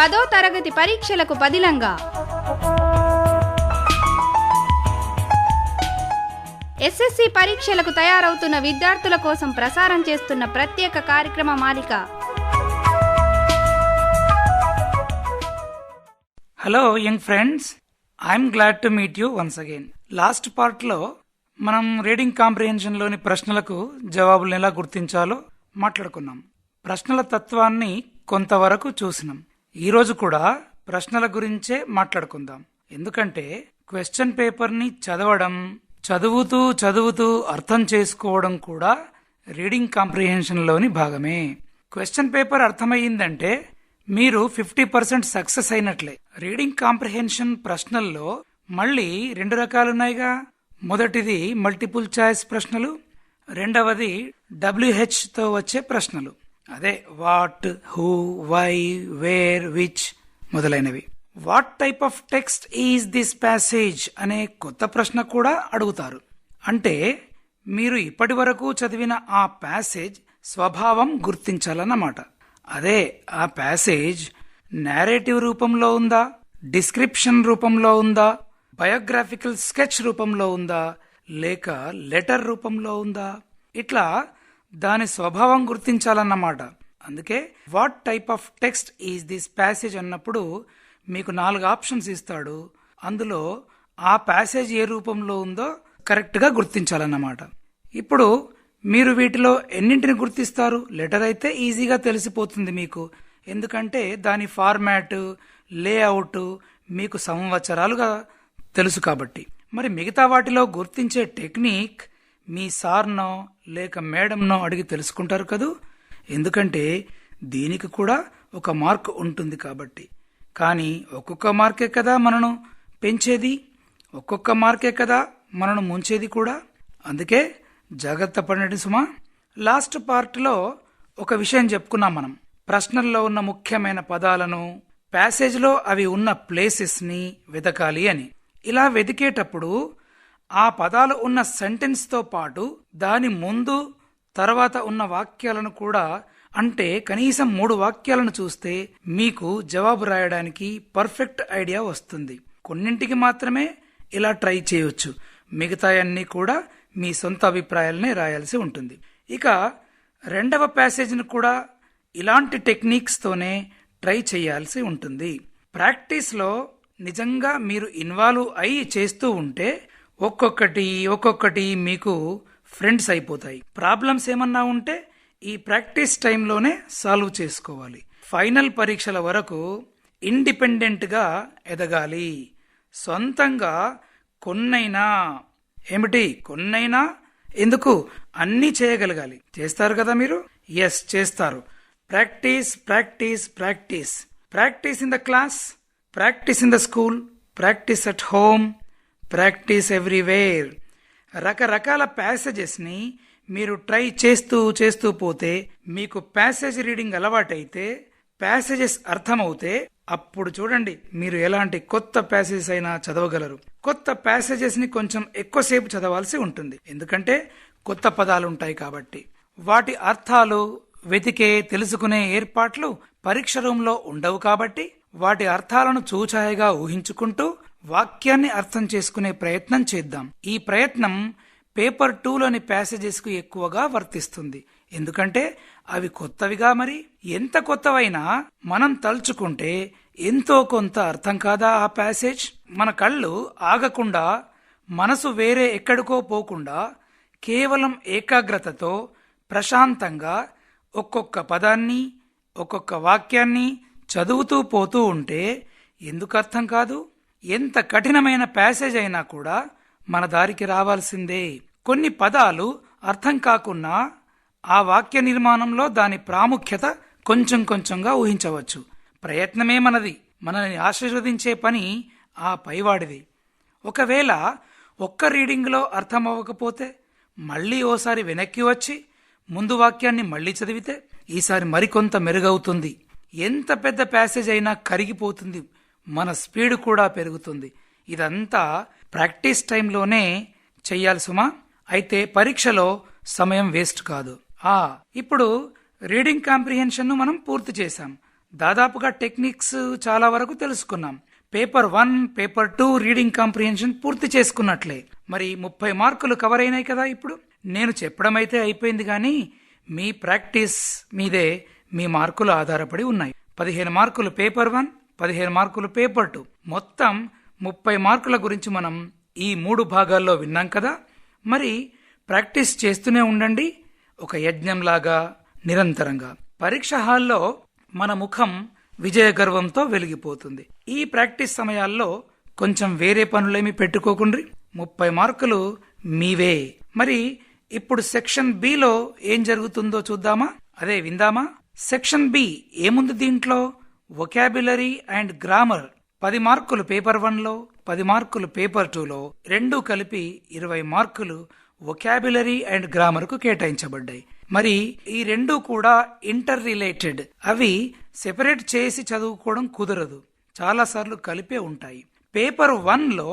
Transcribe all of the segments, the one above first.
పదో తరగతి పరీక్షలకు పదిలంగా. ఎస్ఎస్సి పరీక్షలకు తయారవుతున్న విద్యార్థుల కోసం ప్రసారం చేస్తున్న ప్రత్యేక కార్యక్రమ మాలిక. Hello young friends I'm glad to meet you once again last పార్ట్లో మనం రీడింగ్ కాంప్రిహెన్షన్లోని ప్రశ్నలకు జవాబులను ఎలా గుర్తించాలో మాట్లాడుకున్నాం. ప్రశ్నల తత్వాన్ని కొంతవరకు చూసినాం. ఈరోజు కూడా ప్రశ్నల గురించే మాట్లాడుకుందాం. ఎందుకంటే క్వశ్చన్ పేపర్ని చదవడం చదువుతూ చదువుతూ అర్థం చేసుకోవడం కూడా రీడింగ్ కాంప్రిహెన్షన్లోని భాగమే. క్వశ్చన్ పేపర్ అర్థమయ్యిందంటే మీరు ఫిఫ్టీ పర్సెంట్ సక్సెస్ అయినట్లే. రీడింగ్ కాంప్రిహెన్షన్ ప్రశ్నల్లో మళ్ళీ రెండు రకాలున్నాయిగా. మొదటిది మల్టిపుల్ చాయిస్ ప్రశ్నలు రెండవది డబ్ల్యూహెచ్తో వచ్చే ప్రశ్నలు. అదే what who why where which మొదలైనవి. What type of text is this passage అనే కొత్త ప్రశ్న కూడా అడుగుతారు. అంటే మీరు ఇప్పటి వరకు చదివిన ఆ ప్యాసేజ్ స్వభావం గుర్తించాలన్నమాట. అదే ఆ ప్యాసేజ్ నేరేటివ్ రూపంలో ఉందా? డిస్క్రిప్షన్ రూపంలో ఉందా? బయోగ్రాఫికల్ స్కెచ్ రూపంలో ఉందా? లేక లెటర్ రూపంలో ఉందా? ఇట్లా దాని స్వభావం గుర్తించాలన్నమాట. అందుకే what type of text is this passage అన్నప్పుడు మీకు నాలుగు ఆప్షన్స్ ఇస్తాడు. అందులో ఆ ప్యాసేజ్ ఏ రూపంలో ఉందో కరెక్ట్గా గుర్తించాలన్నమాట. ఇప్పుడు మీరు వీటిలో ఎన్నింటిని గుర్తిస్తారు? లెటర్ అయితే ఈజీగా తెలిసిపోతుంది మీకు. ఎందుకంటే దాని ఫార్మాట్ లేఅవుట్ మీకు సంవత్సరాలుగా తెలుసు కాబట్టి. మరి మిగతా వాటిలో గుర్తించే టెక్నిక్ మీ సార్నో లేక మేడంనో అడిగి తెలుసుకుంటారు కదూ? ఎందుకంటే దీనికి కూడా ఒక మార్క్ ఉంటుంది కాబట్టి. కానీ ఒక్కొక్క మార్కే కదా మనను పెంచేది? ఒక్కొక్క మార్కే కదా మనను ముంచేది కూడా? అందుకే జాగ్రత్త పడండి సుమా. లాస్ట్ పార్ట్లో ఒక విషయం చెప్పుకున్నాం మనం. ప్రశ్నల్లో ఉన్న ముఖ్యమైన పదాలను ప్యాసేజ్లో అవి ఉన్న ప్లేసెస్ని వెతకాలి అని. ఇలా వెతికేటప్పుడు ఆ పదాలు ఉన్న సెంటెన్స్తో పాటు దాని ముందు తర్వాత ఉన్న వాక్యాలను కూడా అంటే కనీసం మూడు వాక్యాలను చూస్తే మీకు జవాబు రాయడానికి పర్ఫెక్ట్ ఐడియా వస్తుంది. కొన్నింటికి మాత్రమే ఇలా ట్రై చేయొచ్చు. మిగతాయన్నీ కూడా మీ సొంత అభిప్రాయాలనే రాయాల్సి ఉంటుంది. ఇక రెండవ ప్యాసేజ్ను కూడా ఇలాంటి టెక్నిక్స్తోనే ట్రై చేయాల్సి ఉంటుంది. ప్రాక్టీస్లో నిజంగా మీరు ఇన్వాల్వ్ అయి చేస్తూ ఉంటే ఒక్కొక్కటి ఒక్కొక్కటి మీకు ఫ్రెండ్స్ అయిపోతాయి. ప్రాబ్లమ్స్ ఏమన్నా ఉంటే ఈ ప్రాక్టీస్ టైంలోనే సాల్వ్ చేసుకోవాలి. ఫైనల్ పరీక్షల వరకు ఇండిపెండెంట్గా ఎదగాలి. సొంతంగా కొన్నైనా. ఏమిటి? కొన్నైనా? ఎందుకు? అన్నీ చేయగలగాలి. చేస్తారు కదా మీరు? ఎస్ చేస్తారు. Practice practice practice practice in the class practice in the school practice at home practice everywhere. రకరకాల ప్యాసేజెస్ని మీరు ట్రై చేస్తూ చేస్తూ పోతే మీకు ప్యాసేజ్ రీడింగ్ అలవాటైతే ప్యాసేజెస్ అర్థమవుతే అప్పుడు చూడండి మీరు ఎలాంటి కొత్త ప్యాసేజెస్ అయినా చదవగలరు. కొత్త ప్యాసేజెస్ని కొంచెం ఎక్కువసేపు చదవాల్సి ఉంటుంది. ఎందుకంటే కొత్త పదాలు ఉంటాయి కాబట్టి. వాటి అర్థాలు వెతికే తెలుసుకునే ఏర్పాట్లు పరీక్ష రూంలో ఉండవు కాబట్టి వాటి అర్థాలను చూచాయగా ఊహించుకుంటూ వాక్యాన్ని అర్థం చేసుకునే ప్రయత్నం చేద్దాం. ఈ ప్రయత్నం పేపర్ టూలోని ప్యాసేజెస్కు ఎక్కువగా వర్తిస్తుంది. ఎందుకంటే అవి కొత్తవిగా మరి. ఎంత కొత్తవైనా మనం తలుచుకుంటే ఎంతో కొంత అర్థం కాదా ఆ ప్యాసేజ్? మన కళ్ళు ఆగకుండా మనసు వేరే ఎక్కడికో పోకుండా కేవలం ఏకాగ్రతతో ప్రశాంతంగా ఒక్కొక్క పదాన్ని ఒక్కొక్క వాక్యాన్ని చదువుతూ పోతూ ఉంటే ఎందుకు అర్థం కాదు? ఎంత కఠినమైన ప్యాసేజ్ అయినా కూడా మన దారికి రావాల్సిందే. కొన్ని పదాలు అర్థం కాకున్నా ఆ వాక్య నిర్మాణంలో దాని ప్రాముఖ్యత కొంచెం కొంచెంగా ఊహించవచ్చు. ప్రయత్నమే మనది. మనల్ని ఆశీర్వదించే పని ఆ పైవాడిది. ఒకవేళ ఒక్క రీడింగ్లో అర్థం అవ్వకపోతే మళ్ళీ ఓసారి వెనక్కి వచ్చి ముందు వాక్యాన్ని మళ్ళీ చదివితే ఈసారి మరికొంత మెరుగవుతుంది. ఎంత పెద్ద ప్యాసేజ్ అయినా కరిగిపోతుంది. మన స్పీడ్ కూడా పెరుగుతుంది. ఇదంతా ప్రాక్టీస్ టైంలోనే చెయ్యాలి సుమా. అయితే పరీక్షలో సమయం వేస్ట్ కాదు. ఆ ఇప్పుడు రీడింగ్ కాంప్రిహెన్షన్ను మనం పూర్తి చేశాం. దాదాపుగా టెక్నిక్స్ చాలా వరకు తెలుసుకున్నాం. Paper one paper two reading comprehension పూర్తి చేసుకున్నట్లే. మరి ముప్పై మార్కులు కవర్ అయినాయి కదా ఇప్పుడు? నేను చెప్పడం అయితే అయిపోయింది కానీ మీ ప్రాక్టీస్ మీదే మీ మార్కులు ఆధారపడి ఉన్నాయి. పదిహేను మార్కులు పేపర్ వన్ పదిహేను మార్కులు పేపర్ టూ. మొత్తం ముప్పై మార్కుల గురించి మనం ఈ మూడు భాగాల్లో విన్నాం కదా? మరి ప్రాక్టీస్ చేస్తూనే ఉండండి. ఒక యజ్ఞంలాగా నిరంతరంగా. పరీక్ష హాల్లో మన ముఖం విజయ గర్వంతో వెలిగిపోతుంది. ఈ ప్రాక్టీస్ సమయాల్లో కొంచెం వేరే పనులేమి పెట్టుకోకుండ్రి. ముప్పై మార్కులు మీవే. మరి ఇప్పుడు సెక్షన్ బిలో ఏం జరుగుతుందో చూద్దామా? అదే విందామా? సెక్షన్ బి ఏముంది దీంట్లో? వొకాబులరీ అండ్ గ్రామర్ పది మార్కులు పేపర్ వన్లో పది మార్కులు పేపర్ టూలో రెండు కలిపి ఇరవై మార్కులు వొకాబులరీ అండ్ గ్రామర్కు కేటాయించబడ్డాయి. మరి ఈ రెండు కూడా ఇంటర్ రిలేటెడ్ అవి సెపరేట్ చేసి చదువుకోవడం కుదరదు. చాలాసార్లు కలిపే ఉంటాయి. పేపర్ వన్లో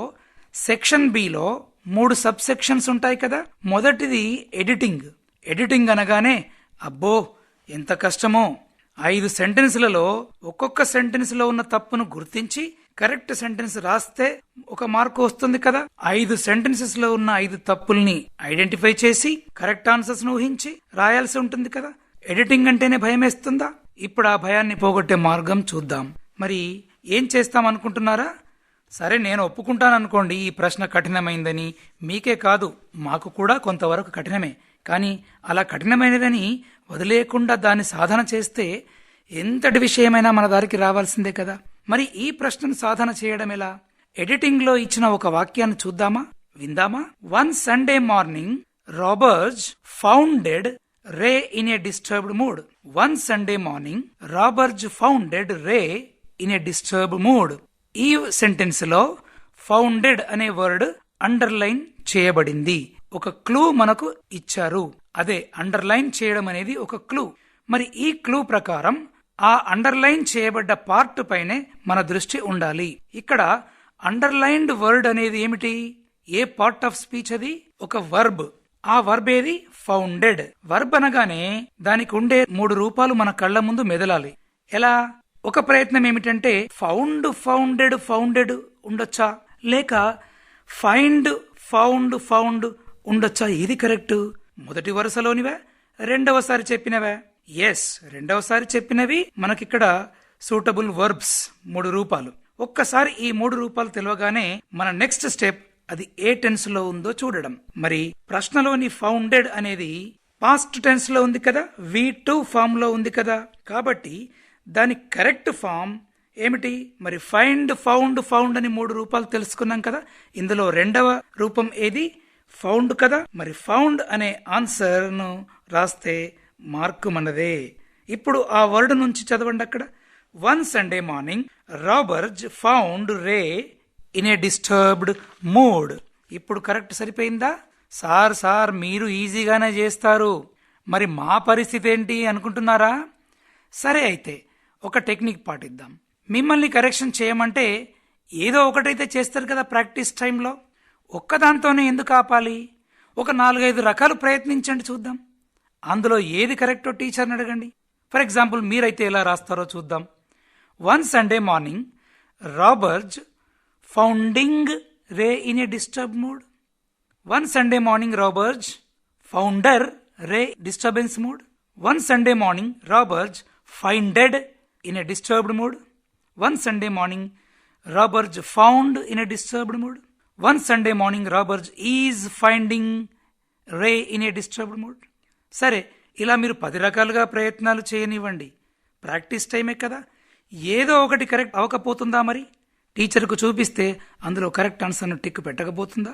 సెక్షన్ బిలో మూడు సబ్ సెక్షన్స్ ఉంటాయి కదా? మొదటిది ఎడిటింగ్ ఎడిటింగ్ అనగానే అబ్బో ఎంత కష్టమో! ఐదు సెంటెన్స్లలో ఒక్కొక్క సెంటెన్స్లో ఉన్న తప్పును గుర్తించి కరెక్ట్ సెంటెన్స్ రాస్తే ఒక మార్కు వస్తుంది కదా. ఐదు సెంటెన్సెస్లో ఉన్న ఐదు తప్పుల్ని ఐడెంటిఫై చేసి కరెక్ట్ ఆన్సర్స్ను ఊహించి రాయాల్సి ఉంటుంది కదా. ఎడిటింగ్ అంటేనే భయం వేస్తుందా? ఇప్పుడు ఆ భయాన్ని పోగొట్టే మార్గం చూద్దాం. మరి ఏం చేస్తాం అనుకుంటున్నారా? సరే నేను ఒప్పుకుంటాను అనుకోండి ఈ ప్రశ్న కఠినమైందని. మీకే కాదు మాకు కూడా కొంతవరకు కఠినమే. కానీ అలా కఠినమైనదని వదిలేకుండా దాన్ని సాధన చేస్తే ఎంతటి విషయమైనా మన దారికి రావాల్సిందే కదా. మరి ఈ ప్రశ్నను సాధన చేయడం ఎలా? ఎడిటింగ్లో ఇచ్చిన ఒక వాక్యాన్ని చూద్దామా? విందామా? One Sunday morning Roberts founded Ray in a disturbed mood one Sunday morning Roberts founded Ray in a disturbed mood ఈ సెంటెన్స్లో ఫౌండెడ్ అనే వర్డ్ అండర్లైన్ చేయబడింది. ఒక క్లూ మనకు ఇచ్చారు. అదే అండర్లైన్ చేయడం అనేది ఒక క్లూ. మరి ఈ క్లూ ప్రకారం ఆ అండర్లైన్ చేయబడ్డ పార్ట్ పైనే మన దృష్టి ఉండాలి. ఇక్కడ అండర్లైన్డ్ వర్డ్ అనేది ఏమిటి? ఏ పార్ట్ ఆఫ్ స్పీచ్ అది? ఒక వర్బ్. ఆ వర్బ్ ఏది? ఫౌండెడ్. వర్బ్ అనగానే దానికి ఉండే మూడు రూపాలు మన కళ్ళ ముందు మెదలాలి. ఎలా? ఒక ప్రయత్నం ఏమిటంటే ఫౌండ్ ఫౌండెడ్ ఫౌండెడ్ ఉండొచ్చా? లేక ఫైండ్ ఫౌండ్ ఫౌండ్ ఉండొచ్చా? ఇది కరెక్ట్. మొదటి వరుసలోనివా? రెండవసారి చెప్పినవా? ఎస్ రెండవసారి చెప్పినవి మనకిక్కడ సూటబుల్ వర్బ్స్ మూడు రూపాలు. ఒక్కసారి ఈ మూడు రూపాలు తెలియగానే మన నెక్స్ట్ స్టెప్ అది ఏ టెన్స్లో ఉందో చూడడం. మరి ప్రశ్నలోని ఫౌండెడ్ అనేది పాస్ట్ టెన్స్లో ఉంది కదా? వి టూ ఫామ్లో ఉంది కదా? కాబట్టి దాని కరెక్ట్ ఫామ్ ఏమిటి? మరి ఫైండ్ ఫౌండ్ ఫౌండ్ అని మూడు రూపాలు తెలుసుకున్నాం కదా? ఇందులో రెండవ రూపం ఏది? ఫౌండ్ కదా? మరి ఫౌండ్ అనే ఆన్సర్ను రాస్తే మార్కు మనదే. ఇప్పుడు ఆ వర్డ్ నుంచి చదవండి అక్కడ. One Sunday morning Roberts found Ray in a disturbed mood. ఇప్పుడు కరెక్ట్ సరిపోయిందా? సార్ సార్ మీరు ఈజీగానే చేస్తారు. మరి మా పరిస్థితి ఏంటి అనుకుంటున్నారా? సరే అయితే ఒక టెక్నిక్ పాటిద్దాం. మిమ్మల్ని కరెక్షన్ చేయమంటే ఏదో ఒకటైతే చేస్తారు కదా ప్రాక్టీస్ టైంలో? ఒక్కదాంతోనే ఎందుకు ఆపాలి? ఒక నాలుగైదు రకాలు ప్రయత్నించండి చూద్దాం. అందులో ఏది కరెక్టో టీచర్ని అడగండి. ఫర్ ఎగ్జాంపుల్ మీరైతే ఎలా రాస్తారో చూద్దాం. One Sunday morning Roberts founding Ray in a disturb mood one Sunday morning Roberts founder Ray disturbance mood one Sunday morning Roberts finded in a disturbed mood one Sunday morning Roberts found in a disturbed mood one Sunday morning Roberts is finding Ray in a disturbed mood సరే ఇలా మీరు పది రకాలుగా ప్రయత్నాలు చేయనివ్వండి. Practice టైమే కదా. ఏదో ఒకటి కరెక్ట్ అవ్వకపోతుందా మరి? టీచర్కు చూపిస్తే అందులో కరెక్ట్ ఆన్సర్ను టిక్ పెట్టకపోతుందా?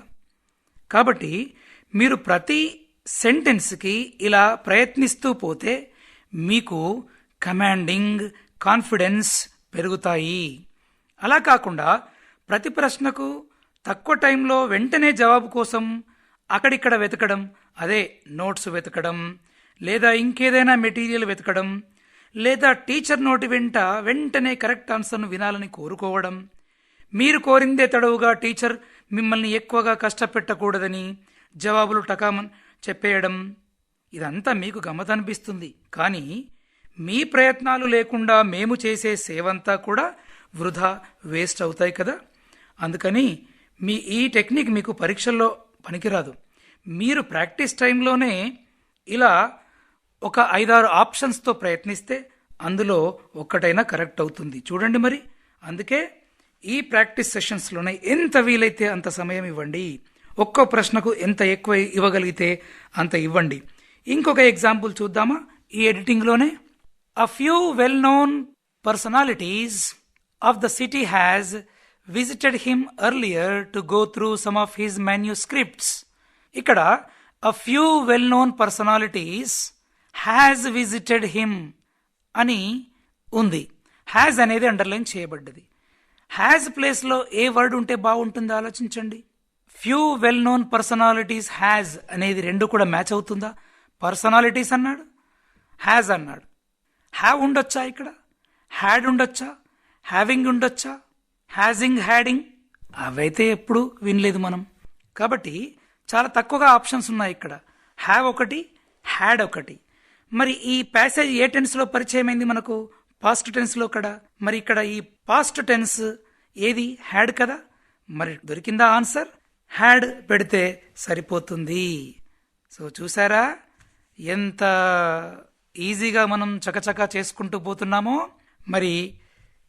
కాబట్టి మీరు ప్రతి సెంటెన్స్కి ఇలా ప్రయత్నిస్తూ పోతే మీకు కమాండింగ్ కాన్ఫిడెన్స్ పెరుగుతాయి. అలా కాకుండా ప్రతి ప్రశ్నకు తక్కువ టైంలో వెంటనే జవాబు కోసం అక్కడిక్కడ వెతకడం అదే నోట్స్ వెతకడం లేదా ఇంకేదైనా మెటీరియల్ వెతకడం లేదా టీచర్ నోటి వెంట వెంటనే కరెక్ట్ ఆన్సర్ను వినాలని కోరుకోవడం. మీరు కోరిందే తడవుగా టీచర్ మిమ్మల్ని ఎక్కువగా కష్టపెట్టకూడదని జవాబులు టకామన్ చెప్పేయడం. ఇదంతా మీకు గమ్మతనిపిస్తుంది కానీ మీ ప్రయత్నాలు లేకుండా మేము చేసే సేవంతా కూడా వృధా వేస్ట్ అవుతాయి కదా. అందుకని మీ ఈ టెక్నిక్ మీకు పరీక్షల్లో పనికిరాదు. మీరు ప్రాక్టీస్ టైంలోనే ఇలా ఒక ఐదారు ఆప్షన్స్తో ప్రయత్నిస్తే అందులో ఒక్కటైనా కరెక్ట్ అవుతుంది. చూడండి మరి. అందుకే ఈ ప్రాక్టీస్ సెషన్స్లోనే ఎంత వీలైతే అంత సమయం ఇవ్వండి. ఒక్కో ప్రశ్నకు ఎంత ఎక్కువ ఇవ్వగలిగితే అంత ఇవ్వండి. ఇంకొక ఎగ్జాంపుల్ చూద్దామా? ఈ ఎడిటింగ్లోనే a few well known personalities of the city has visited him earlier to go through some of his manuscripts ఇక్కడ a few well known personalities has visited him అని ఉంది. హ్యాజ్ అనేది అండర్లైన్ చేయబడ్డది. హ్యాజ్ ప్లేస్లో ఏ word ఉంటే బాగుంటుందో ఆలోచించండి. Few well known personalities has అనేది రెండు కూడా మ్యాచ్ అవుతుందా? పర్సనాలిటీస్ అన్నాడు. హ్యాజ్ అన్నాడు. హ్యావ్ ఉండొచ్చా ఇక్కడ? హ్యాడ్ ఉండొచ్చా? హ్యావింగ్ ఉండొచ్చా? హ్యాజింగ్ హ్యాడింగ్ అవైతే ఎప్పుడు వినలేదు మనం. కాబట్టి చాలా తక్కువగా ఆప్షన్స్ ఉన్నాయి ఇక్కడ. హ్యావ్ ఒకటి హ్యాడ్ ఒకటి. మరి ఈ ప్యాసేజ్ ఏ టెన్స్లో పరిచయం అయింది మనకు? పాస్ట్ టెన్స్లో కదా. మరి ఇక్కడ ఈ పాస్ట్ టెన్స్ ఏది? హ్యాడ్ కదా? మరి దొరికిందా ఆన్సర్? హ్యాడ్ పెడితే సరిపోతుంది. సో చూసారా? ఎంత ఈజీగా మనం చకచకా చేసుకుంటూ పోతున్నామో. మరి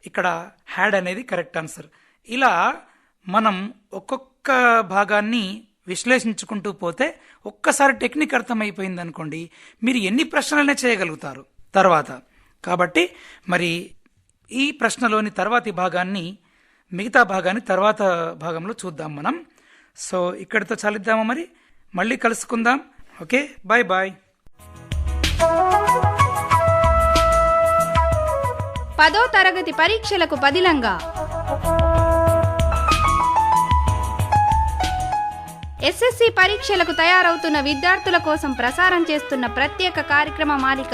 ఇక్కడ హ్యాడ్ అనేది కరెక్ట్ ఆన్సర్ ఇలా మనం ఒక్కొక్క భాగాన్ని విశ్లేషించుకుంటూ పోతే ఒక్కసారి టెక్నిక్ అర్థమైపోయింది అనుకోండి మీరు ఎన్ని ప్రశ్నలనే చేయగలుగుతారు. తర్వాత కాబట్టి మరి ఈ ప్రశ్నలోని తర్వాతి భాగాన్ని మిగతా భాగాన్ని తర్వాత భాగంలో చూద్దాం మనం. సో ఇక్కడితో చాలిద్దామా మరి? మళ్ళీ కలుసుకుందాం. ఓకే బాయ్ బాయ్ పదో తరగతి పరీక్షలకు పదిలంగా ఎస్ఎస్సి పరీక్షలకు తయారవుతున్న విద్యార్థుల కోసం ప్రసారం చేస్తున్న ప్రత్యేక కార్యక్రమ మాలిక.